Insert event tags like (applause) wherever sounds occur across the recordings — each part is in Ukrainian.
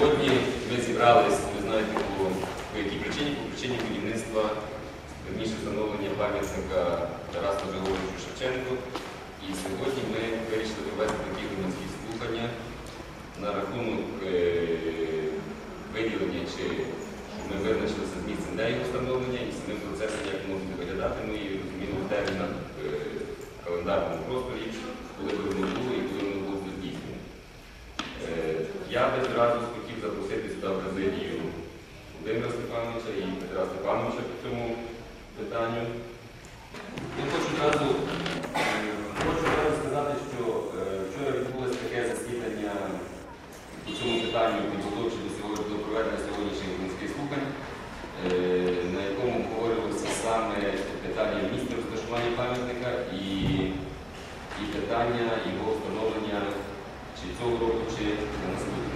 Сьогодні ми зібрались, ви знаєте, по, по якій причині, по причині будівництва, верніше встановлення пам'ятника Тарасу Григоровичу Шевченку. І сьогодні ми вирішили провести такі громадські слухання на рахунок е, виділення, чи щоб ми визначилися з місцем його встановлення і самим процесом, як воно виглядати, ми і розуміли в термінах е, календарному просторі, коли би воно було здійснено. Е, Я би зразу хотів запросити сюди в президію Володимира Степановича і Петра Степановича по цьому питанню. Я хочу одразу, е, сказати, що е, вчора відбулося таке засідання по цьому питанню підготовчі до проведення сьогоднішніх громадських слухань, е, на якому обговорювалося саме питання місця розташування пам'ятника і, і питання його встановлення чи цього року, чи на наступного.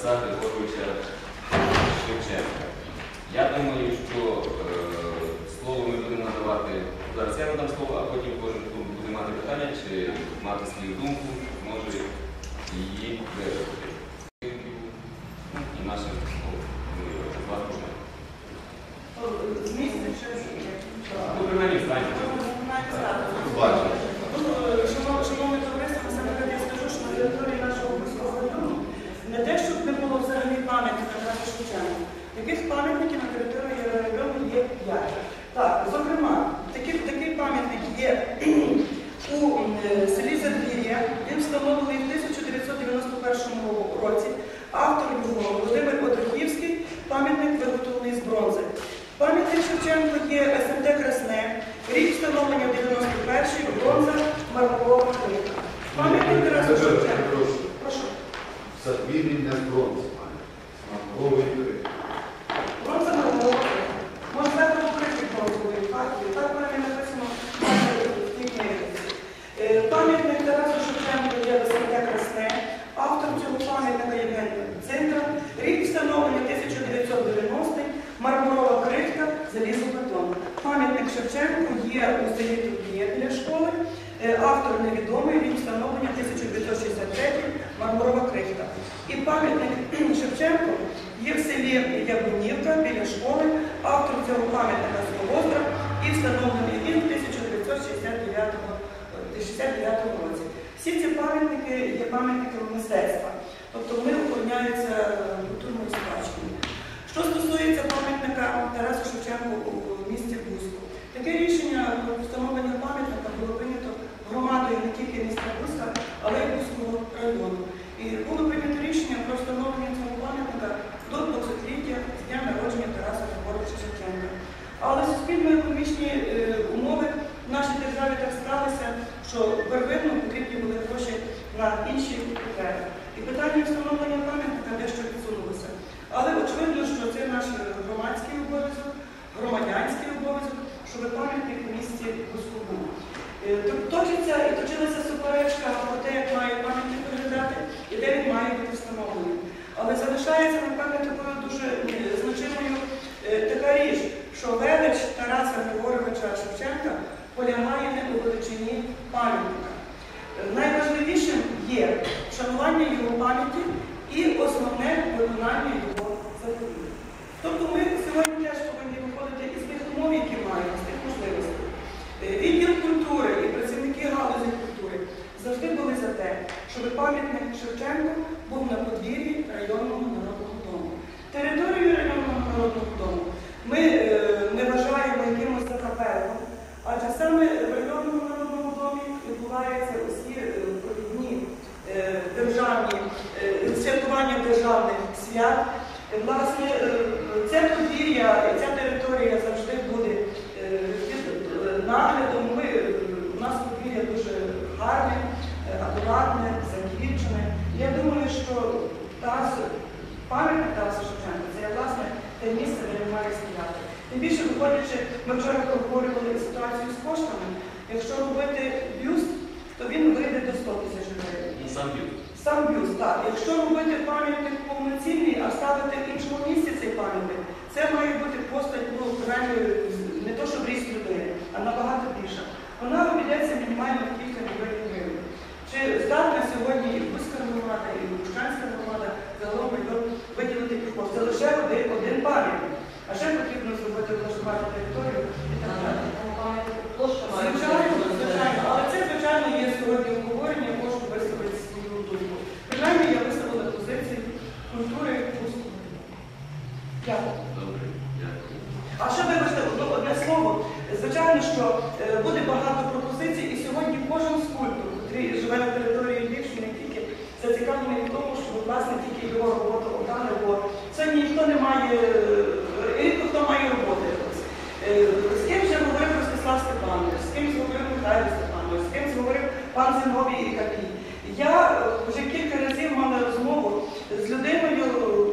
Тараса Григоровича Шевченка. Я думаю, що е, слово ми будемо надавати зараз. Я надам слово, а потім кожен, хто буде мати питання чи мати свою думку, може її виразити. І наше слово. Вас можна. З місця чи Ну, принаймні, встаньте. Бачимо. Шановне товариство, насамперед я скажу, що на території нашого близького району не те, щоб не було взагалі пам'ятника Тараса Шевченка. Таких пам'ятників на території району є п'ять. Так, зокрема, такий, такий пам'ятник є у е, селі Задвір'я. Він встановлений в 1991 році. Автор його Володимир Отрохівський, пам'ятник виготовлений з бронзи. Пам'ятник Шевченко є СМТ Красне, рік встановлення 91-й, бронза мармурова хвилька. Пам'ятник Тарасу Шевченко. Прошу. Задвір'я не з бронзи. Мамковий крик. Бронза мармурова хвилька. Може так покрити бронзової партії. Так в мене написано в тій книзі. Е, Пам'ятник Тарасу Шевченко є в СМТ Красне. Автор цього пам'ятника Євген Циндра. Рік встановлення 1990 мармурова крихта, залізобетон. Пам'ятник Шевченку є у селі Турбіє біля школи. Е, Автор невідомий, рік встановлення 1963 мармурова крихта. І пам'ятник (clears throat) Шевченку є в селі Ягунівка біля школи. Автор цього пам'ятника Свободра і встановлений він в 1969 році. Всі ці пам'ятники є пам'ятниками мистецтва, тобто вони охороняються е, культурною спадщиною. Що стосується пам'ятника Тарасу Шевченку у місті Бузьку, таке рішення про встановлення пам'ятника було прийнято громадою не тільки міста Бузька, але й Бузького району. І було прийнято рішення про встановлення цього пам'ятника до 200-ліття з дня народження Тараса Григоровича Шевченка. Але суспільно-економічні е, умови в нашій державі так сталися, що первинно потрібні були гроші на інші потреби. І питання встановлення пам'ятника дещо відсунулося. Але очевидно, що це наш громадський обов'язок, громадянський обов'язок, щоб пам'ятник у місті Бузьку був. Е, то- Точиться і точилася суперечка про те, як має пам'ятник виглядати і де він має бути встановлений. Але залишається, напевно, такою дуже е, значимою е, така річ, що велич Тараса Григоровича Шевченка полягає не у величині пам'ятника. Найважливішим є шанування його пам'яті і основне виконання його заповідей. Тобто ми сьогодні теж повинні виходити із тих умов, які маємо, з тих можливостей. Е, Відділ культури і працівники галузі культури завжди були за те, щоб пам'ятник Шевченку був на подвір'ї районного народного дому. Територію районного народного дому ми е, не вважаємо якимось закапелом, адже саме в районному народному домі відбуваються усі е, провідні е, державні е, святкування державних свят. Е, Власне, е, це подвір'я, ця територія завжди буде е, під е, наглядом. Ми, е, у нас подвір'я дуже гарне, виходячи, ми вчора проговорювали ситуацію з коштами. Якщо робити бюст, то він вийде до 100 тисяч гривень. Ну, сам б'ють. Сам бюст, так. Якщо робити пам'ятник повноцінний, а ставити в іншому місці цей пам'ятник, це має бути постать, ну, принаймні, не то, що в ріст людини, а набагато більша. Вона обійдеться мінімально в кілька мільйонів гривень. Чи здатна сьогодні і Бузька громада, і Лучанська громада загалом мільйон виділити під кошти? Це лише один, один пам'ятник. А ще потрібно зробити облаштувати територію і так далі. Звичайно, звичайно, але це, звичайно, є сьогодні обговорення, я можу висловити свою думку. Принаймні, я висловила позицію культури Бузького. Дякую. Добре, дякую. А ще вибачте одне, одне слово. Звичайно, що е, буде багато пропозицій, і сьогодні кожен скульптор, який живе на території Львівщини, не тільки зацікавлений в тому, щоб власне тільки його роботу отдали, бо це ніхто не має, е, рідко хто має роботи. якось. Е, З ким вже говорив Ростислав Степанович, з ким говорив Михайло Степанович, з ким говорив пан Зиновій і Капій. Я е, вже кілька разів мала розмову з людиною,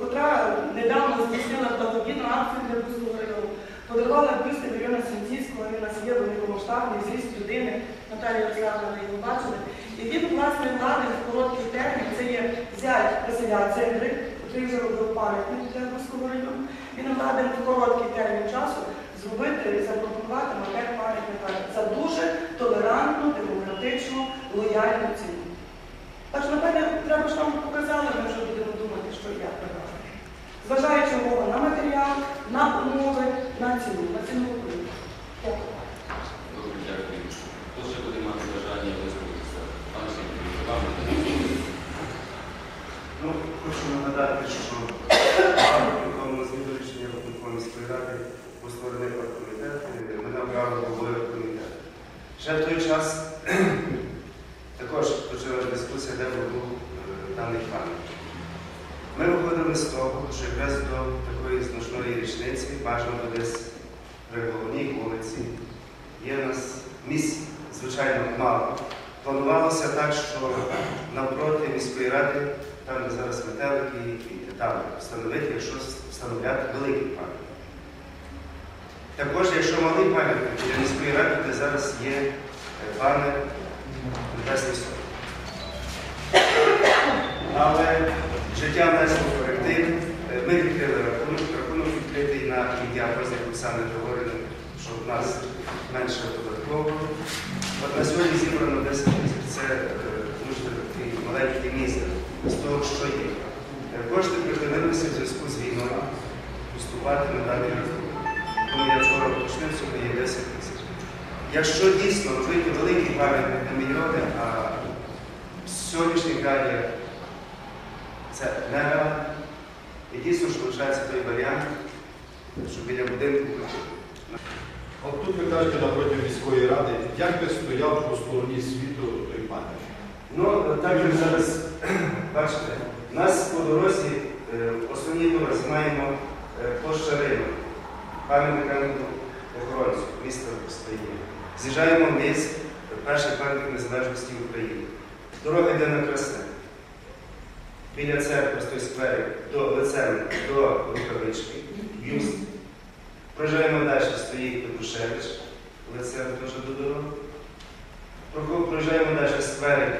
котра недавно здійснила благодійну акцію для Бузького району. Подарувала бюст Ірина Сенцівського, він у нас є великомасштабний зріст людини, Наталія Олександровна ви його бачили. І він, власне, влади в короткий термін, це є зять Василя Цендри, який вже робив пам'ятник для Бузького району. Він владен в короткий термін часу зробити і запропонувати макет пам'ятника за дуже толерантну, демократичну, лояльну ціну. Так що, напевне, треба, ж вам показали, ми вже будемо думати, що я як. Зважаючи увагу на матеріал, на умови, на ціну, на ціну Дякую. Добре, дякую. Хто ще буде мати бажання висловитися? Пане Сергій, вам Ну, хочу нагадати, що виконано зміну рішення виконкому міської ради у створений комітет, обрали головою комітету. Ще в той час (clears throat) також почалася дискусія, де був е, даний пам'ятник. Ми виходили з того, що якраз до такої значної річниці бажано десь при головній вулиці. Є у нас місць, звичайно, мало. Планувалося так, що навпроти міської ради, там де зараз метелики і там встановити, якщо встановляти великий пам'ятник. Також, якщо малий пам'ятник для міської ради, де зараз є е, банер Небесний Сот. Але життя внесло коректив. Е, Ми відкрили рахунок, рахунок відкритий на ім'я Прозник Оксани Григорівни, щоб в нас менше податково. От на сьогодні зібрано 10 тисяч. Це е, дуже такий маленький мізер з того, що є. Е, Кошти припинилися в зв'язку з війною поступати на даний рахунок. Тому я вчора уточнив, сьогодні є 10 тисяч. Якщо дійсно робити великий пам'ятник на мільйони, а в сьогоднішній реалії це нереально, і дійсно що лишається той варіант, що біля будинку От тут ви кажете напроти міської ради, як би стояв по стороні світу той пам'ятник? Ну, так як зараз, (clears throat) бачите, у нас по дорозі, е, в основній дорозі маємо е, площа Ринок, пам'ятника охоронцю, міста стоїть. З'їжджаємо вниз, перший пам'ятник незалежності України. Дорога йде на Красне. Біля церкви з той скверик до лицем до рукавички, бюст. Проїжджаємо далі, стоїть Петрушевич, лицем теж до дороги. Проїжджаємо далі скверик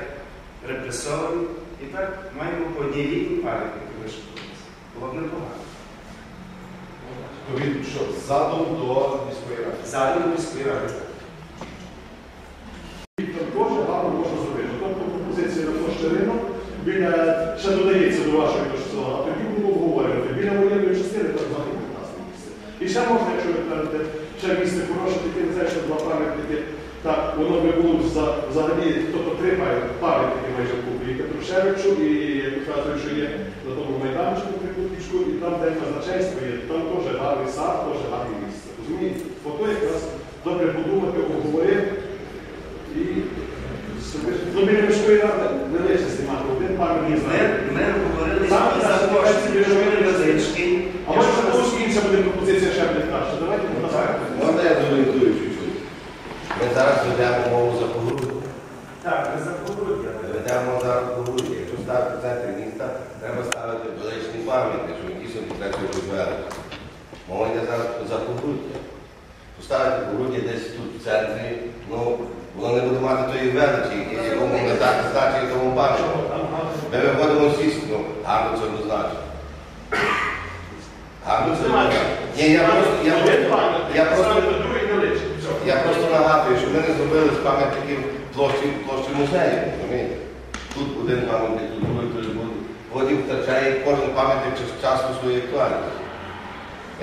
репресований. І так маємо по одній літній пам'ятники вишикуватися. Було б непогано. То він що, задом до міської ради? Задум міської ради. Віктор дуже гарно може зробити. Тобто пропозиція на площі ринок, він е, ще додається до вашої до а тоді було обговорено. Біля воєнної частини так взагалі прекрасне місце. І ще можна, якщо ви кажете, ще місце хороше, таке не знаю, що два пам'ятники, так воно би було взагалі, тобто три пам'ятники майже в купі, і Петрушевичу, і Петровичу, є на тому майданчику прикутічку, і там, де казначейство є, там теж гарний сад, теж гарне місце. Розумієте? Ото якраз добре подумати, обговорити. І ну, біля не лише знімати один пар Ми, не знає. ми говорили Саме за краще кошти, давайте що біля невеличкі. А може тому скінця буде пропозиція ще буде краще. Давайте ми Так. Можна я зорієнтую чуть-чуть? Ми зараз ведемо мову за погрузку. Так, не забудуть. Ведемо зараз погрузку. Якщо стати в центрі міста, треба ставити величний пам'ятник, що дійсно так розвели. Мова йде зараз за погрузку. в центрі, ну, воно не буде мати тої величі, і якому не так значить, тому бачимо. Ми виходимо всі, ну, гарно це однозначно. Гарно це однозначно. Ні, я просто, я, я просто, я просто нагадую, що ми не зробили з пам'ятників площі, площі музею, розумієте? Тут один пам'ятник, тут другий, тут другий. Потім втрачає кожен пам'ятник час- часу своєї актуальності.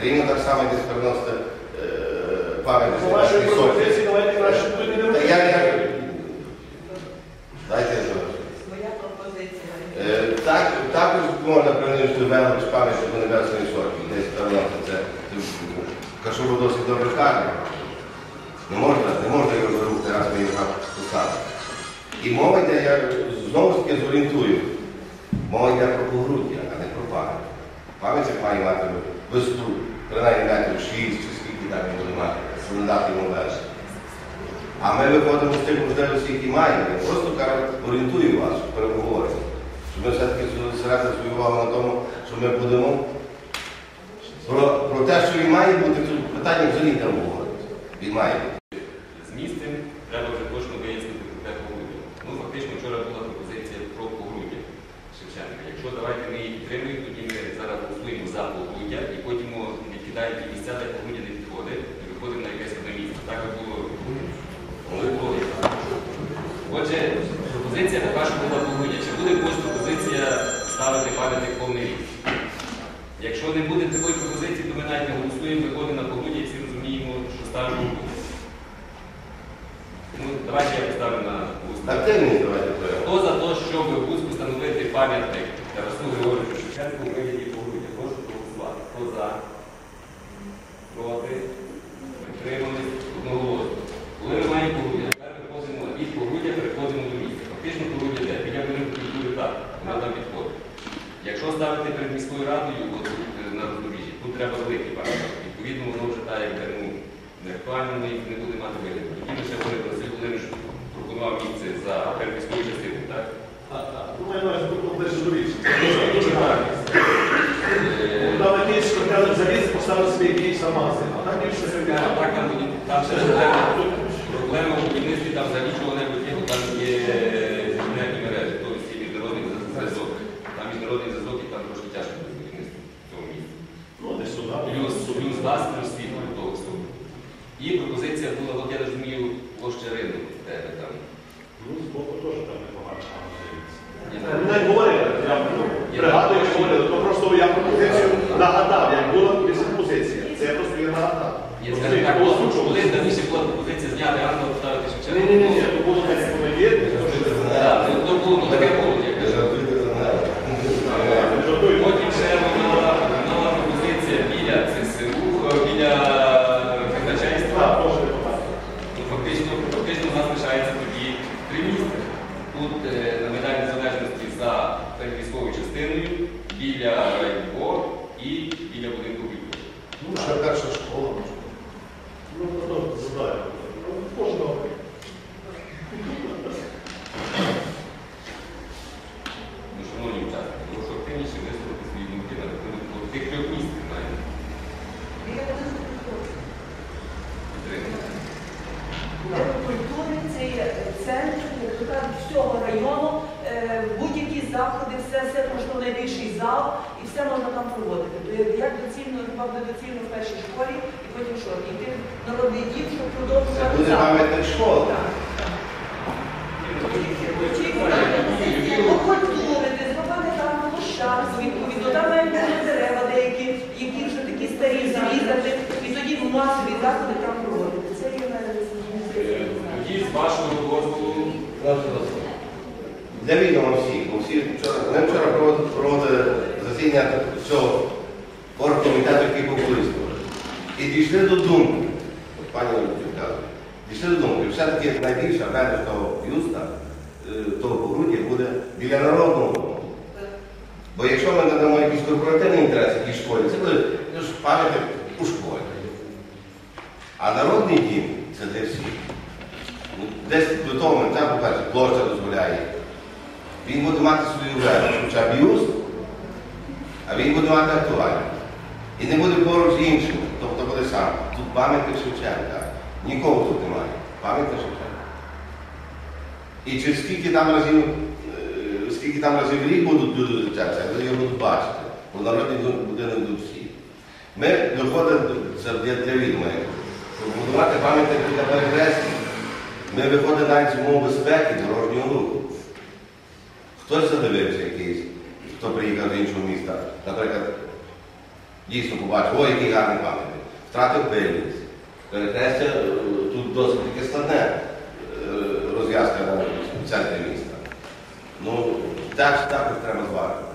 Рівно так само десь переносити е, пам'ятник. Та я, я... Дайте я завершу. Моя пропозиція. Е, Так, також можна принести велич пам'ятнику Небесної Сотні, десь переносити це. Кашубу досить добре каже. Не можна, не можна його вирухати, раз ми його посадимо. І мова йде, я знову ж таки зорієнтую. Мова йде про погруддя, а не про пам'ять. Пам'ятник має мати висоту, принаймні метрів 6 чи скільки там він буде мати, щоб не дати йому велич. А ми виходимо з тих можливостей, які маємо. Просто кажу, орієнтую вас переговорах. Ми все-таки зосередили свою увагу на тому, що ми будемо про, про те, що він має бути, тут питання взагалі не говорить. Він має бути. З місцем треба вже точно вияснити про те погруддя. Ну, фактично, вчора була пропозиція про погруддя Шевченка. Якщо давайте ми її підтримуємо, тоді ми зараз голосуємо за погруддя і потім відкидаємо ті місця, де погруддя не підходить, і виходимо на якесь одне місце. Так би було ну, логіка. Отже, пропозиція така, що була погруддя. Чи буде якась пропозиція пам'ятник повний рік? Якщо не буде такої пропозиції, то ми навіть не голосуємо, виходимо на погоді і всі розуміємо, що ставимо. Ну, давайте я поставлю на. Давайте. Хто за те, щоб ГУС встановити пам'ятник Тарасу Георгію Шевченку у вигляді погоді? Прошу проголосувати. Хто за? Проти? Підтримались? Одноголосно. Коли ми маємо погруддя, тепер переходимо від погруддя, переходимо до місця. Фактично погруддя де? Біля будинку культури так, вона там підходить. Ставити перед міською радою, тут е, на роздоріжжі, тут треба великий пам'ятник. Відповідно, воно вже так, як ну, не актуально, ми не буде мати вигляду. Тоді ще вони Василь Володимирович пропонував місце за перед міською частиною, так? Думаю, наш тут ближче до вічі. Дуже гарно. Е, Там якийсь хотіли заліз, поставили собі якийсь амази. А так більше не так там, ще проблема, в будівництві, там взагалі чого-небудь є, бо там є інженерні мережі, тобто є міжнародний зв'язок. Там міжнародний зв'язок і там трошки тяжко буде будівництво в цьому місці. Ну, десь сюди. Плюс, плюс газ, плюс світло до того всього. І пропозиція була, от я розумію, площа ринок, в тебе там. Ну, з боку теж там непогано. Не говорили, я ну, пригадую, що говорили, то просто я пропозицію нагадав, як була колись пропозиція. Це я просто її нагадав. Ні, скажімо так, було колись раніше була пропозиція зняти ранку, поставити Шевченка. Ні, ні, ні, то було так, як. Так, ну, то було, ну таке було, як Ви жартуєте за мене? Не жартую. Потім ще була нова пропозиція біля ЦСУ, е, біля казначейства. Так, теж непогано. Ну, Фактично, фактично у нас лишається тоді три місця. Тут е, на Медалі Незалежності за перед військовою частиною, біля райбо і біля будинку культури. Ну, ще перша школа. може. Ну, то задаю. Ну, Кожного. Ну, шановні учасники, прошу активніше висловити свої думки на рахунок от тих трьох місць, маємо підтримати. Культури це є центр як то кажуть, всього району, е, будь-які заходи, все, все можна найбільший зал і все можна там проводити. То як- як хіба буде в першій школі, і потім що? Іти в народний дім, щоб Це продовжувати буде заходи. пам'ятник школи. Так, там відповідно, там дерева деякі, які вже такі старі зрізати, і тоді масові заходи там проводити. Це є. Тоді з вашого дозволу Для відомо всіх, бо всі вчора, вони вчора проводили, проводили засідання цього оргкомітету, який був колись. І дійшли до думки, от пані Олексій каже, дійшли до думки, все-таки найбільша межа того юста, е, того погруддя буде біля народного дому. Бо якщо ми надамо якийсь корпоративний інтерес якійсь школі, це буде ну, пам'ятник у школі. А народний дім це для всіх. Ну, Десь до того моменту, по-перше, площа дозволяє. Він буде мати свою владу, хоча б юст, а він буде мати актуальність. І не буде поруч з іншим, тобто буде сам. Тут пам'ятник Шевченка. Нікого тут немає. Пам'ятаєте Шевченка? І чи скільки там разів, е, скільки там разів рік будуть це, це, ви його будуть бачити. Бо народні будинок йдуть всі. Ми доходимо до- це для, відома, щоб будувати пам'ятник біля перехресті. Ми виходимо навіть з умов безпеки дорожнього руху. Хтось задивився якийсь, хто приїхав з іншого міста, наприклад, дійсно побачив, ой, який гарний пам'ятник. Втратив пильність. Перехрестя е, тут досить таке складне розв'язка в центрі міста. Ну, так, також треба зважити.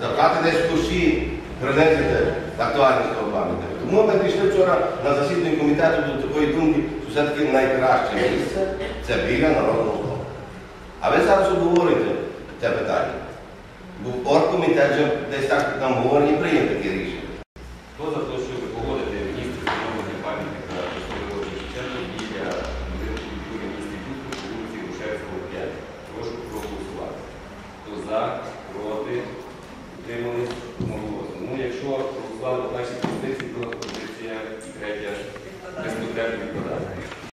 Забрати десь в кущі, принизити актуальність того пам'ятника. Тому ми прийшли вчора на засіданні комітету до такої думки, що все-таки найкраще місце це біля народного дому. А ви зараз обговорюєте це питання. Бо оргкомітет вже десь так нам говорить і прийняв таке рішення. Хто